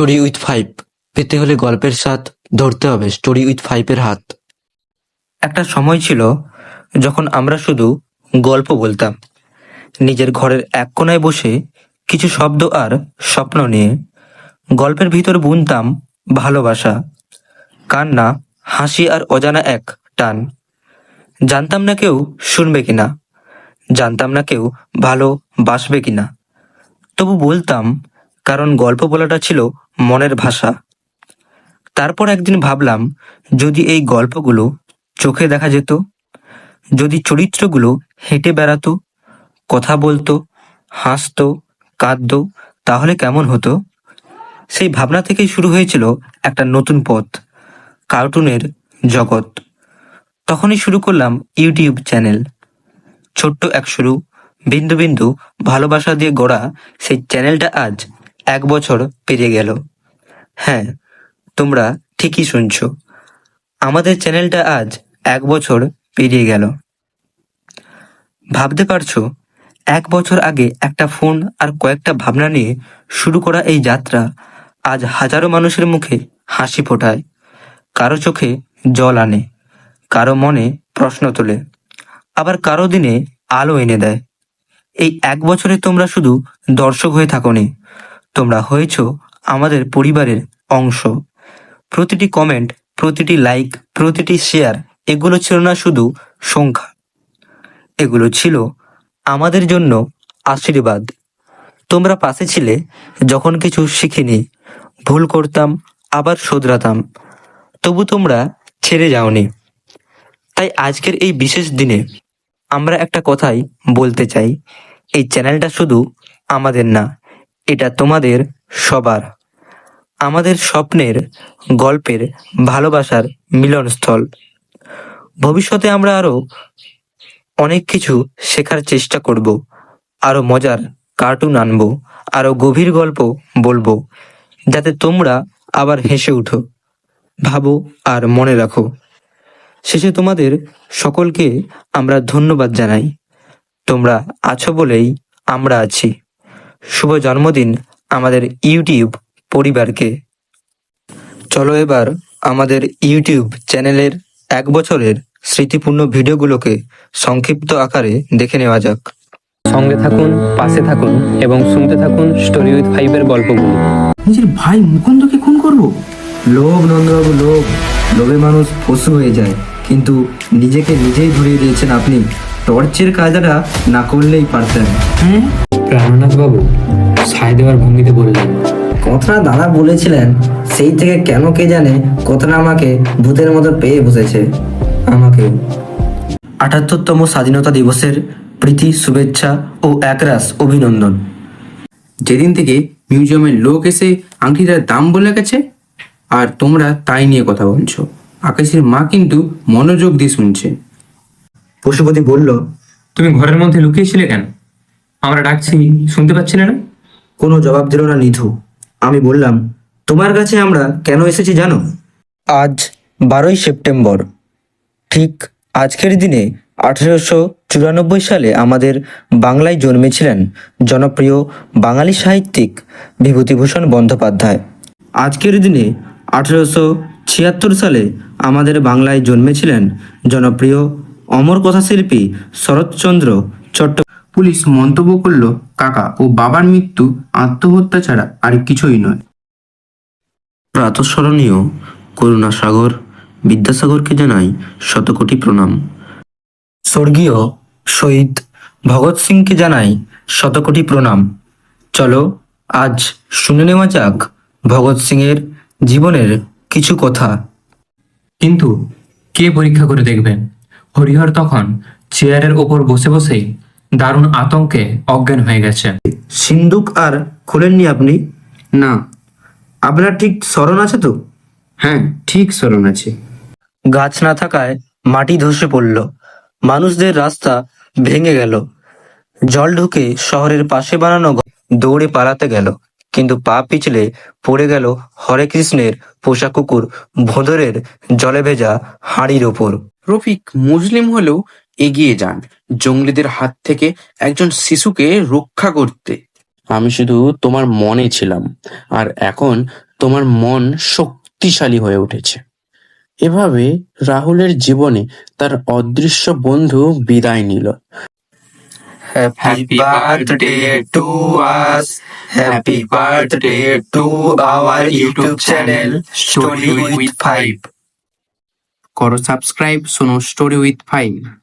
Story with five পেতে হলে গল্পের সাথ ধরতে হবে স্টোরি উইথ ফাইভের হাত। একটা সময় ছিল যখন আমরা শুধু গল্প বলতাম। নিজের ঘরের এক কোনায় বসে কিছু শব্দ আর স্বপ্ন নিয়ে গল্পের ভিতর বুনতাম ভালোবাসা। কান্না, হাসি আর অজানা এক টান। জানতাম না কেউ শুনবে কিনা। জানতাম না কেউ ভালো বাসবে কিনা। তবু বলতাম, কারণ গল্প বলাটা ছিল মনের ভাষা। তারপর একদিন ভাবলাম, যদি এই গল্পগুলো চোখে দেখা যেত, যদি চরিত্রগুলো হেঁটে বেড়াতো, কথা বলতো, হাসতো, কাঁদতো, তাহলে কেমন হতো? সেই ভাবনা থেকেই শুরু হয়েছিল একটা নতুন পথ, কার্টুনের জগৎ। তখনই শুরু করলাম ইউটিউব চ্যানেল। ছোট্ট এক শুরু, বিন্দু বিন্দু ভালোবাসা দিয়ে গড়া সেই চ্যানেলটা আজ এক বছর পেরিয়ে গেল। হ্যাঁ তোমরা ঠিকই শুনছো। আমাদের চ্যানেলটা আজ এক বছর পেরিয়ে গেল। ভাবতে পারছ, এক বছর আগে একটা ফোন আর কয়েকটা ভাবনা নিয়ে শুরু করা এই যাত্রা আজ হাজারো মানুষের মুখে হাসি ফোটায়। কারও চোখে জল আনে, কারও মনে প্রশ্ন তোলে, আবার কারও দিনে আলো এনে দেয়। এই এক বছরে তোমরা শুধু দর্শক হয়ে থাকোনি তোমরা হয়েছ আমাদের পরিবারের অংশ। প্রতিটি কমেন্ট প্রতিটি লাইক প্রতিটি শেয়ার এগুলো ছিল না শুধু সংখ্যা। এগুলো ছিল আমাদের জন্য আশীর্বাদ। তোমরা পাশে ছিলে, যখন কিছু শিখিনি, ভুল করতাম, আবার শোধরাতাম। তবু তোমরা ছেড়ে যাওনি। তাই আজকের এই বিশেষ দিনে আমরা একটা কথাই বলতে চাই, এই চ্যানেলটা শুধু আমাদের না। এটা তোমাদের সবার। আমাদের স্বপ্নের গল্পের ভালোবাসার মিলনস্থল। ভবিষ্যতে আমরা আরও অনেক কিছু শেখার চেষ্টা করব আরও মজার কার্টুন আনব আরও গভীর গল্প বলব, যাতে তোমরা আবার হেসে উঠো, ভাবো আর মনে রাখো। শেষে তোমাদের সকলকে আমরা ধন্যবাদ জানাই। তোমরা আছো বলেই আমরা আছি। শুভ জন্মদিন আমাদের ইউটিউব পরিবারকে। চলো এবার আমাদের ইউটিউব চ্যানেলের এক বছরের স্মৃতিপূর্ণ ভিডিওগুলোকে সংক্ষিপ্ত আকারে দেখে নেওয়া যাক। সঙ্গে থাকুন পাশে থাকুন এবং শুনতে থাকুন স্টোরি উইথ ফাইভের গল্পগুলো। নিজের ভাই মুকুন্দকে খুন করব? লোভ নন্দবাবু লোভ। লোভে মানুষ পশু হয়ে যায় কিন্তু নিজেকে নিজেই ধরিয়ে দিয়েছেন আপনি। টর্চের কায়দাটা না করলেই পারতেন। হ্যাঁ? বাবু সায় দেওয়ার ভঙ্গিতে বললেন কথাটা দাদা বলেছিলেন সেই থেকে কেন কে জানে কথাটা আমাকে ভূতের মতো পেয়ে বসেছে। আমাকে। আটাত্তরতম স্বাধীনতা দিবসের প্রীতি শুভেচ্ছা ও একরাশ অভিনন্দন। যেদিন থেকে মিউজিয়ামের লোক এসে আংটিটার দাম বলে গেছে আর তোমরা তাই নিয়ে কথা বলছো। আকাশের মা কিন্তু মনোযোগ দিয়ে শুনছে। পশুপতি বলল তুমি ঘরের মধ্যে লুকিয়েছিলে কেন? আমরা ডাকছি শুনতে পাচ্ছিলে না? কোনো জবাব দিল না নিধু। আমি বললাম তোমার কাছে আমরা কেন এসেছি জানো? আজ বারোই সেপ্টেম্বর। ঠিক আজকের দিনে আঠেরোশো চুরানব্বই সালে আমাদের বাংলায় জন্মেছিলেন জনপ্রিয় বাঙালি সাহিত্যিক বিভূতিভূষণ বন্দ্যোপাধ্যায়। আজকের দিনে আঠেরোশো ছিয়াত্তর সালে আমাদের বাংলায় জন্মেছিলেন জনপ্রিয় অমর কথাশিল্পী শরৎচন্দ্র চট্ট পুলিশ মন্তব্য করল কাকা ও বাবার মৃত্যু আত্মহত্যা ছাড়া আর কিছুই নয়। প্রাতঃস্মরণীয় করুণাসাগর বিদ্যাসাগরকে জানাই শতকোটি প্রণাম। স্বর্গীয় শহীদ ভগৎ সিংকে জানাই শতকোটি প্রণাম। চলো আজ শুনে নেওয়া যাক ভগৎ সিংয়ের জীবনের কিছু কথা। কিন্তু কে পরীক্ষা করে দেখবেন? হরিহর তখন চেয়ারের ওপর বসে বসেই দারুণ আতঙ্কে অজ্ঞান হয়ে গেছে। সিন্দুক আর খোলেননি আপনি? না। আপনার ঠিক স্মরণ আছে তো? হ্যাঁ ঠিক স্মরণ আছে। গাছ না থাকায় মাটি ধসে পড়ল। মানুষদের রাস্তা ভেঙে গেল। জল ঢুকে শহরের পাশে বানানো দৌড়ে পালাতে গেল। কিন্তু পা পিছলে পড়ে গেল হরে কৃষ্ণের পোষা কুকুর ভোঁদরের জলে ভেজা হাঁড়ির ওপর। রফিক মুসলিম হলেও এগিয়ে যান। জঙ্গলিদের হাত থেকে একজন শিশুকে রক্ষা করতে। আমি শুধু তোমার মনে ছিলাম আর এখন তোমার মন শক্তিশালী হয়ে উঠেছে। এভাবে রাহুলের জীবনে তার অদৃশ্য বন্ধু বিদায় নিল। Happy birthday to us. Happy birthday to our YouTube channel, Story with Five. করো সাবস্ক্রাইব শোনো স্টোরি উইথ ফাইভ